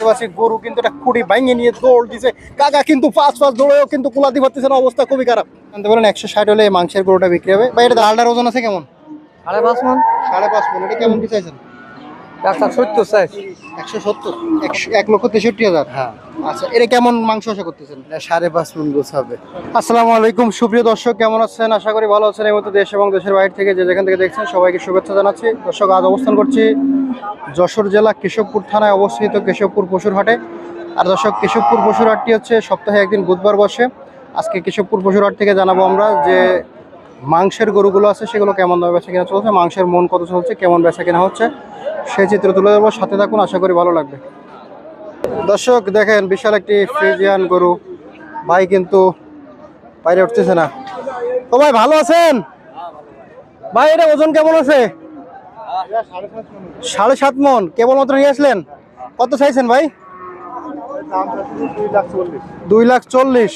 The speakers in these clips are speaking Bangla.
দেখতে পাচ্ছি গরু কিন্তু একটা খুঁড়ি ভাঙিয়ে নিয়ে দৌড় দিছে। কাকা কিন্তু পাঁচ পাঁচ দৌড়েও কিন্তু কুলাতে পারতেছে না অবস্থা খুবই খারাপ। জানতে পারেন একশো ষাট হলে মাংসের গরুটা বিক্রি হবে? বা এটা ডালটার ওজন আছে কেমন? সাড়ে পাঁচ মন। সাড়ে পাঁচ মন এটা কেমন কি চাইছেন? সত্তর একশো সত্তর? এক লক্ষ তেষট্টি হাজার? হ্যাঁ। আচ্ছা এটা কেমন মাংস আশা করতেছেন? সাড়ে পাঁচ মন গোছ হবে। আসসালামু আলাইকুম সুপ্রিয় দর্শক কেমন আছেন? আশা করি ভালো আছেন। এই মতো দেশ এবং দেশের বাইরে থেকে যে যেখান থেকে দেখছেন সবাইকে শুভেচ্ছা জানাচ্ছি। দর্শক আজ অবস্থান করছি যশোর জেলা কেশবপুর থানায় অবস্থিত কেশবপুর পশুর হাটে। আর দর্শক কেশবপুর পশুর হাটটি হচ্ছে সপ্তাহে একদিন বুধবার বসে। আজকে কেশবপুর পশুর হাট থেকে জানাব আমরা যে মাংসের গরুগুলো আছে সেগুলো কেমন দামে বেচা কেনা চলছে মাংসের মন কত চলছে কেমন বেচা কেনা হচ্ছে। সেই চিত্র তুলে দেবো সাথে থাকুন আশা করি ভালো লাগবে। দর্শক দেখেন বিশাল একটি ফ্রিজিয়ান গরু। ভাই কিন্তু বাইরে উঠতেছে না। ও ভাই ভালো আছেন? ভাই এটা ওজন কেমন আছে? সাড়ে সাত মন। কেবলমাত্র নিয়ে আসলেন? কত চাইছেন ভাই? দুই লাখ চল্লিশ।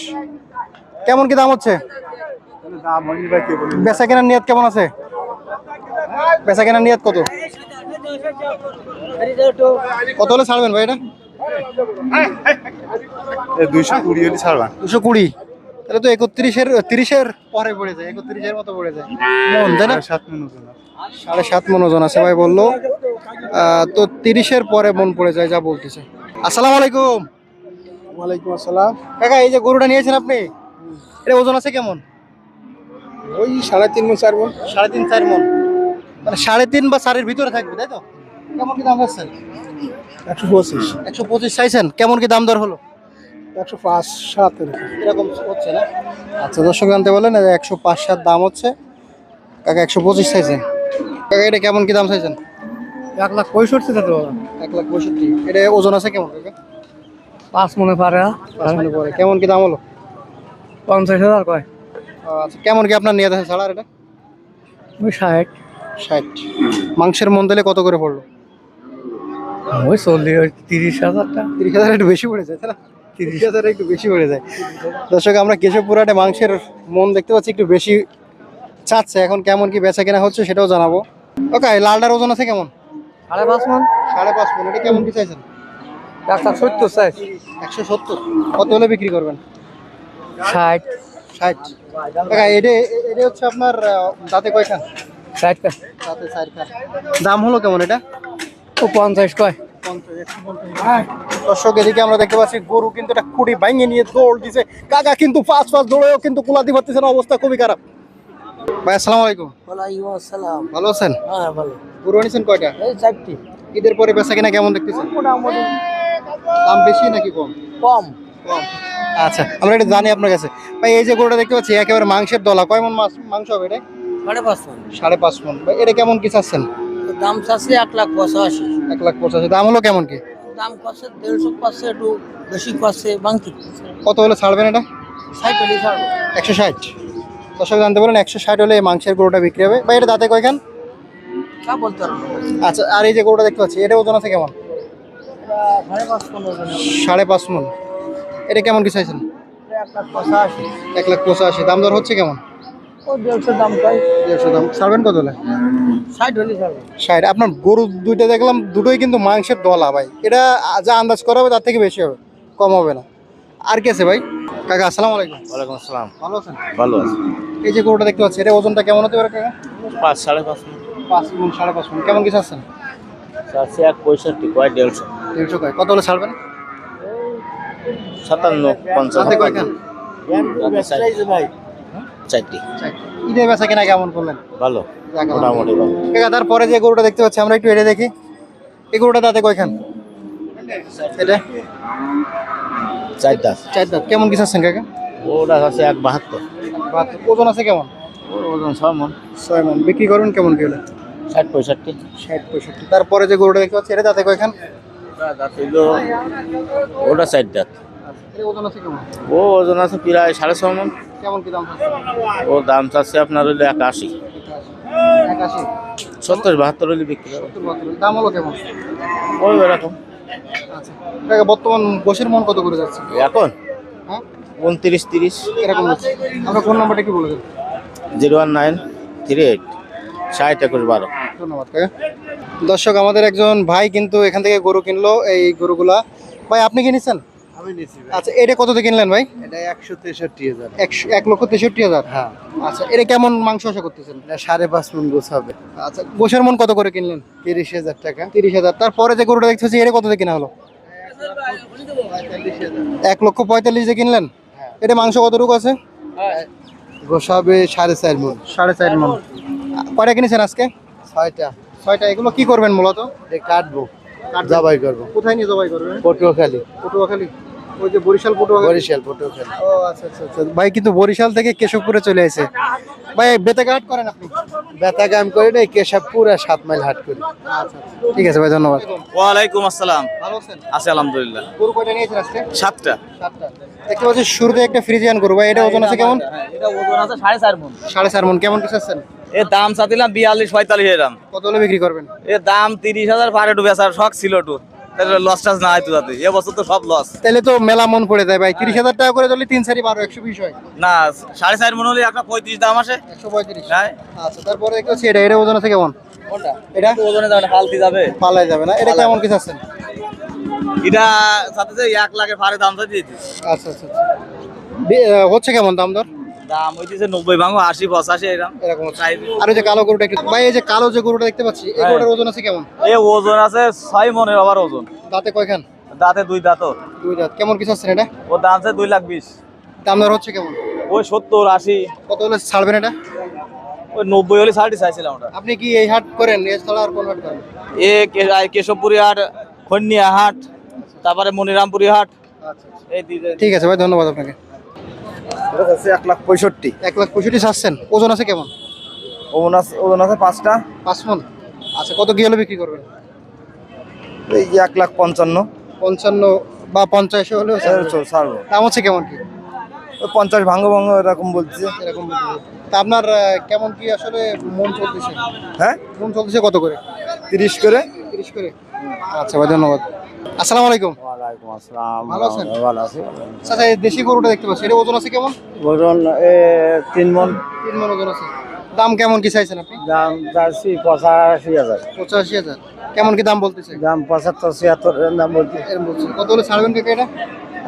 কেমন কি দাম হচ্ছে? বেচা কেনার নিয়ত কেমন আছে? বেচা কেনার নিয়ত কত? কত হলে ছাড়বেন ভাই এটা? দুইশো কুড়ি হলে ছাড়বা। দুশো কুড়ি। তাহলে তো একত্রিশের তিরিশের পরে পড়ে যায় একত্রিশের মতো পড়ে যায়। মন তাই না? সাত ওজন সাড়ে সাত মন ওজন আছে ভাই বলল। তো তিরিশের পরে মন পড়ে যায় যা বলতেছে। আসসালামু আলাইকুম। ওয়ালাইকুম আসসালাম। কাকা এই যে গরুটা নিয়েছেন আপনি এটা ওজন আছে কেমন? ওই সাড়ে তিন মন চার মন। সাড়ে তিন চার মন। মানে সাড়ে তিন বা চারের ভিতরে থাকবে তাই তো? কেমন কি দাম যাচ্ছেন একশো পঁচিশ। একশো পঁচিশ চাইছেন? কেমন কি দাম দর হলো? একশো পাঁচ সাত এরকম। হচ্ছে না? আচ্ছা দর্শক জানতে বলেন একশো পাঁচ সাত দাম হচ্ছে। কাকা একশো পঁচিশ চাইছেন। কাকা এটা কেমন কি দাম চাইছেন? এক লাখ পঁয়ষট্টি তো এক লাখ পঁয়ষট্টি। এটা ওজন আছে কেমন কাকা? পাঁচ মনে পারে। পাঁচ পরে। কেমন কি দাম হলো? পঞ্চাশ হাজার কয়। আচ্ছা কেমন কি আপনার নিয়ে আছে ছাড়া এটা? ষাট। ষাট। মাংসের মন দিলে কত করে পড়ল? ওই চল্লিশ তিরিশ হাজারটা তিরিশ হাজার একটু বেশি পড়ে যায় তাই না? তিরিশ। হাজার একটু বেশি পড়ে যায়। দর্শক আমরা কেশবপুরাটে মাংসের মন দেখতে পাচ্ছি একটু বেশি চাচ্ছে। এখন কেমন কি বেচা কেনা হচ্ছে সেটাও জানাব। ওকে লালটার ওজন আছে কেমন? সাড়ে পাঁচ মন। সাড়ে পাঁচ মন এটা কেমন কি চাইছেন? ডাক্তার সত্তর চাই একশো সত্তর। কত হলে বিক্রি করবেন? ষাট। ষাট। এটা এটা হচ্ছে আপনার দাঁতে কয়খান? ষাট দাম হলো কেমন এটা? ও পঞ্চাশ কয়। দর্শক এদিকে আমরা দেখতে পাচ্ছি গরু কিন্তু একটা খুঁড়ি ভাঙিয়ে নিয়ে দৌড় দিছে। কাকা কিন্তু ফাস্ট ফাস্ট দৌড়েও কিন্তু কুলাতে পারতেছে না অবস্থা খুবই খারাপ। ভাই আসসালামু আলাইকুম। ওয়ালাইকুম আসসালাম। ভালো আছেন? হ্যাঁ ভালো। গরু আনিছেন কয়টা? এই চারটি। ঈদের পরে বেচা কিনা কেমন দেখতেছেন? মোটামুটি। দাম বেশি নাকি কম? কম। কম। আচ্ছা আমরা এটা জানি আপনার কাছে। ভাই এই যে গরুটা দেখতে পাচ্ছি একেবারে মাংসের দলা। কয় মন মাছ- মাংস হবে এটা? সাড়ে পাঁচ মন। সাড়ে পাঁচ মন। এটা কেমন কি চাচ্ছেন? দাম চাচ্ছে এক লাখ পঁচাশি। এক লাখ পঁচাশি। দাম হলো কেমন কি? দাম করছে দেড়শো একটু বেশি করছে বাংতি। কত হলে ছাড়বেন এটা? ষাট হলে ছাড়বো। একশো ষাট। দর্শক জানতে পারেন একশো ষাট হলে এই মাংসের গরুটা বিক্রি হবে। বা এটা দাঁতে কয়খান? তা বলতে পারব আচ্ছা আর এই যে গরুটা দেখতে পাচ্ছি এটা ওজন আছে কেমন? সাড়ে পাঁচ মন। এটা কেমন কি চাইছেন? এক লাখ পঁচাশি। এক লাখ পঁচাশি। দাম দর হচ্ছে কেমন? দাম পাই দাম। ছাড়বেন কত হলে? ষাট আপনার গরু দুইটা দেখলাম দুটোই কিন্তু মাংসের দলা ভাই। এটা যা আন্দাজ করা হবে তার থেকে বেশি হবে কম হবে না। আর কি আছে ভাই? কাকা আসসালামু আলাইকুম। ওয়ালাইকুম আসসালাম। ভালো আছেন? ভালো আছে। এই যে গরুটা দেখতে পাচ্ছি এটা ওজনটা কেমন হতে পারে কাকা? পাঁচ সাড়ে পাঁচ পাঁচ মন সাড়ে পাঁচ মন। কেমন কি চাচ্ছেন? চারশো এক পঁয়ষট্টি কয় দেড়শো। দেড়শো কয়। কত হলে ছাড়বেন? সাতান্ন পঞ্চাশ কয়খান চারটি ঈদে বেচা কিনা কেমন করলেন? ভালো মোটামুটি ভালো। তারপরে যে গরুটা দেখতে পাচ্ছি আমরা একটু এটা দেখি। এই গরুটা দাঁতে কয়খান? এটা? চার দাস চার দাঁত। কেমন কি চাচ্ছেন কাকা? ওটা আছে এক বাহাত্তর। ওজন আছে কেমন? ওজন ছয় মন। ছয় মন। বিক্রি করবেন কেমন কি হলে? ষাট পঁয়ষট্টি। ষাট পঁয়ষট্টি। তারপরে যে গরুটা দেখতে পাচ্ছি এটা দাঁতে কয়খান? দাঁত ওটা চার দাঁত। কেমন? ও ওজন আছে প্রায় সাড়ে ছয় মন। কেমন কি দাম ও দাম চাচ্ছে আপনার হইল এক আশি একাশি। সত্তর বাহাত্তর হইলে বিক্রি দাম হলো কেমন? ওই এরকম আচ্ছা বর্তমান বসের মন কত করে যাচ্ছে? এখন? হ্যাঁ? উনত্রিশ তিরিশ। এরকম আমরা ফোন নাম্বারটা কি বলে দেন? Zero one nine three eight ষাট একুশ বারো। ধন্যবাদ দর্শক আমাদের একজন ভাই কিন্তু এখান থেকে গরু কিনলো এই গরুগুলা। ভাই আপনি কি নিচ্ছেন? আমি নিছি আচ্ছা এটা কত দিয়ে কিনলেন ভাই? এটা একশো তেষট্টি হাজার। একশো এক লক্ষ তেষট্টি হাজার? হ্যাঁ। আচ্ছা এটা কেমন মাংস আশা করতেছেন? এটা সাড়ে পাঁচ মন গোছ হবে। আচ্ছা গোসের মন কত করে কিনলেন? তিরিশ হাজার টাকা। তিরিশ হাজার। তারপরে যে গরুটা দেখতেছি এটা কত দিয়ে কিনা হলো? এক লক্ষ পঁয়তাল্লিশ দিয়ে কিনলেন? এটা মাংস কতটুকু আছে? গোছ হবে সাড়ে চার মন। সাড়ে চার মন। কয়টা কিনেছেন আজকে? ছয়টা। ছয়টা। এগুলো কি করবেন মূলত? কাটবো? জবাই করব। কোথায় নিয়ে জবাই করবেন পটুয়াখালী। পটুয়াখালী? ওই যে বরিশাল পটুয়াখালী? বরিশাল পটুয়াখালী। ও আচ্ছা আচ্ছা আচ্ছা। ভাই কিন্তু বরিশাল থেকে কেশবপুরে চলে আসে ভাই বেতাকে করেন আপনি? বেতা কাম না কেশবপুর আর সাত মাইল হাট করি। আচ্ছা ঠিক আছে ভাই ধন্যবাদ। ওয়ালাইকুম আসসালাম। ভালো আছেন? আছে আলহামদুলিল্লাহ। গরু কয়টা নিয়েছেন আজকে? সাতটা। সাতটা। দেখতে পাচ্ছি শুরুতে একটা ফ্রিজিয়ান গরু। ভাই এটা ওজন আছে কেমন? এটা ওজন আছে সাড়ে চার মন। সাড়ে চার মন। কেমন কিছু আছেন এর দাম চাচ্ছিলাম বিয়াল্লিশ পঁয়তাল্লিশ এরাম কত হলে বিক্রি করবেন? এর দাম তিরিশ হাজার পার একটু বেচার শখ ছিল একটু। তাহলে লস টাস না হয়তো যাতে এবছর তো সব লস তাহলে তো মেলা মন পড়ে যায় ভাই। তিরিশ হাজার টাকা করে ধরলে তিন সারি বারো একশো বিশ হয়। না সাড়ে চার মন হলে একটা পঁয়ত্রিশ দাম আসে। একশো পঁয়ত্রিশ। হ্যাঁ। আচ্ছা তারপরে দেখতে পাচ্ছি এটা। এটা ওজন আছে কেমন? এটা? ওজনে যাবে যাবে। পালাই যাবে না। এটা কেমন কিছু আছেন এটা সাথে এক লাখের দাম আচ্ছা আচ্ছা। হচ্ছে কেমন দাম দর? দাম হইতেছে নব্বই ভাঙো আশি পঁচাশি এরকম এরকম আর ওই যে কালো গরুটা একটু ভাই এই যে কালো যে গরুটা দেখতে পাচ্ছি এই হ্যাঁ। গরুটার ওজন আছে কেমন? এ ওজন আছে ছয় মনের আবার ওজন। দাঁতে কয়খান? দাঁতে দুই দাঁতও দুই দাঁত। কেমন কিছু আছেন এটা? ওর দাম আছে দুই লাখ বিশ। দাম দর হচ্ছে কেমন? ওই সত্তর আশি। কত হলে ছাড়বেন এটা? ওই নব্বই হলে সাড়ে চাইছিলাম ওটা। আপনি কি এই হাট করেন? এছাড়া আর কোন হাট করেন? এ কেশবপুরি হাট খন্ডিয়া হাট তারপরে মনিরামপুরি হাট। আচ্ছা এই দুইটা- ঠিক আছে ভাই ধন্যবাদ আপনাকে। এটা এক লাখ পঁয়ষট্টি। এক লাখ পঁয়ষট্টি চাচ্ছেন ওজন আছে কেমন? ওজন আছে ওজন আছে পাঁচটা। পাঁচ মন। আচ্ছা কত কি হলে বিক্রি করবেন? এই এক লাখ পঞ্চান্ন। পঞ্চান্ন বা পঞ্চাশ হলেও ছাড়বো। দাম হচ্ছে কেমন কি? পঞ্চাশ ভাঙ্গ ভাঙ্গ এরকম বলছে। এরকম তা আপনার কেমন কি আসলে মন চলতেছে? হ্যাঁ? মন চলতেছে কত করে? তিরিশ করে। তিরিশ করে। আচ্ছা ভাই ধন্যবাদ। আসসালামু আলাইকুম। ওয়ালাইকুম আসসালাম। ভালো আছেন? ভালো আছি আচ্ছা এই দেশি গরুটা দেখতে পাচ্ছি। এটা ওজন আছে কেমন? ওজন এ তিন মন। তিন মন ওজন আছে। দাম কেমন কি চাইছেন আপনি? দাম পঁচাশি হাজার। পঁচাশি হাজার। কেমন কি দাম বলতেছে? দাম পঁচাত্তর ছিয়াত্তর এর দাম বলছি। কত হলে ছাড়বেন কাকা এটা?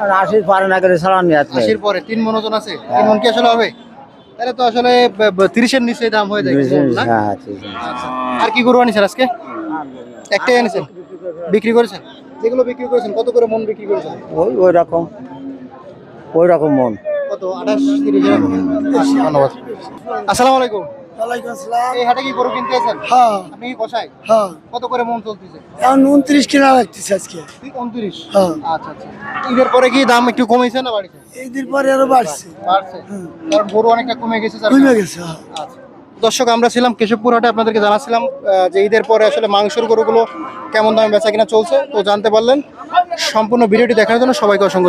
আর আশি পারে না করে ছাড়ান আশির পরে। তিন মন ওজন আছে। তিন মন কি আসলে হবে? তাহলে তো আসলে তিরিশের নিচে দাম হয়ে যায়। হ্যাঁ আচ্ছা। আর কি গরু আনিছেন আজকে? একটাই আনিছেন? বিক্রি করেছেন? যেগুলো বিক্রি করেছেন কত করে মন বিক্রি করেছেন? ওই ওই রকম। ওই রকম মন। কত? আঠাশ তিরিশ এরকম? আচ্ছা, ধন্যবাদ। আসসালামু আলাইকুম। ওয়ালাইকুম আসসালাম। এই হাটে কি গরু কিনতে আছেন হ্যাঁ। আপনি কি কষাই? হ্যাঁ। কত করে মন চলতেছে? এখন উনত্রিশ কিনা লাগতেছে আজকে। উনত্রিশ? হ্যাঁ। আচ্ছা আচ্ছা। ঈদের পরে কি দাম একটু কমেছে না বাড়িতে? এই দিন পরে আরও বাড়ছে। বাড়ছে। কারণ গরু অনেকটা কমে গেছে কমে গেছে হ্যাঁ। আচ্ছা। দর্শক, আমরা ছিলাম কেশবপুর হাটে আপনাদেরকে জানাচ্ছিলাম যে ঈদের পরে আসলে মাংসের গরুগুলো কেমন দামে বেচা কিনা চলছে। তো জানতে পারলেন, সম্পূর্ণ ভিডিওটি দেখার জন্য সবাইকে অসংখ্য